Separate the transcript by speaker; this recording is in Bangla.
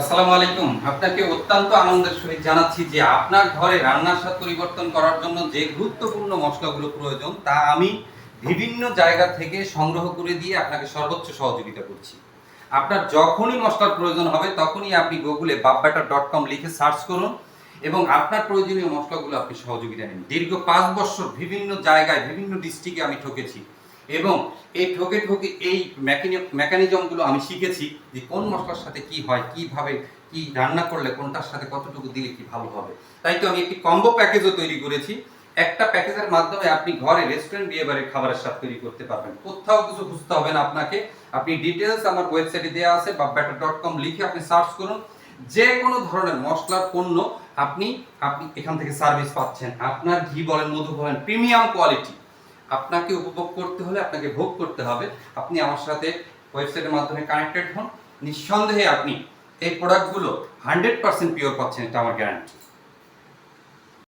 Speaker 1: আসসালামু আলাইকুম। আপনাকে অত্যন্ত আনন্দের সহিত জানাচ্ছি যে আপনার ঘরে রান্নার স্বাদ পরিবর্তন করার জন্য যে গুরুত্বপূর্ণ মশলাগুলো প্রয়োজন, তা আমি বিভিন্ন জায়গা থেকে সংগ্রহ করে দিয়ে আপনাকে সর্বোচ্চ সহযোগিতা করছি। আপনার যখনই মশলার প্রয়োজন হবে, তখনই আপনি গুগলে বাব্বাটা ডট কম লিখে সার্চ করুন এবং আপনার প্রয়োজনীয় মশলাগুলো আপনি সহযোগিতা নিন। দীর্ঘ পাঁচ বছর বিভিন্ন জায়গায়, বিভিন্ন ডিস্ট্রিক্টে আমি ঠকেছি। এবং এই ঠকে ঠকে এই মেকানিজমগুলো আমি শিখেছি যে কোন মশলার সাথে কি হয়, কীভাবে, কি রান্না করলে, কোনটার সাথে কতটুকু দিলে কি ভালো হবে। তাই তো আমি একটি কম্বো প্যাকেজও তৈরি করেছি। একটা প্যাকেজের মাধ্যমে আপনি ঘরে রেস্টুরেন্ট বিয়ে বাড়ির খাবারের স্বাদ তৈরি করতে পারবেন। কোথাও কিছু বুঝতে হবে না আপনাকে। আপনি ডিটেলস আমার ওয়েবসাইটে দেওয়া আছে বা ব্যাটার ডট কম লিখে আপনি সার্চ করুন। যে কোনো ধরনের মশলার পণ্য আপনি আপনি এখান থেকে সার্ভিস পাচ্ছেন। আপনার ঘি বলেন, মধু বলেন প্রিমিয়াম কোয়ালিটি আপনাকে উপভোগ করতে হলে আপনাকে ভোগ করতে হবে। আপনি আমার সাথে ওয়েবসাইটের মাধ্যমে কানেক্টেড হন। নিঃসন্দেহে আপনি এই প্রোডাক্টগুলো হান্ড্রেড পার্সেন্ট পিওর পাচ্ছেন, এটা আমার গ্যারান্টি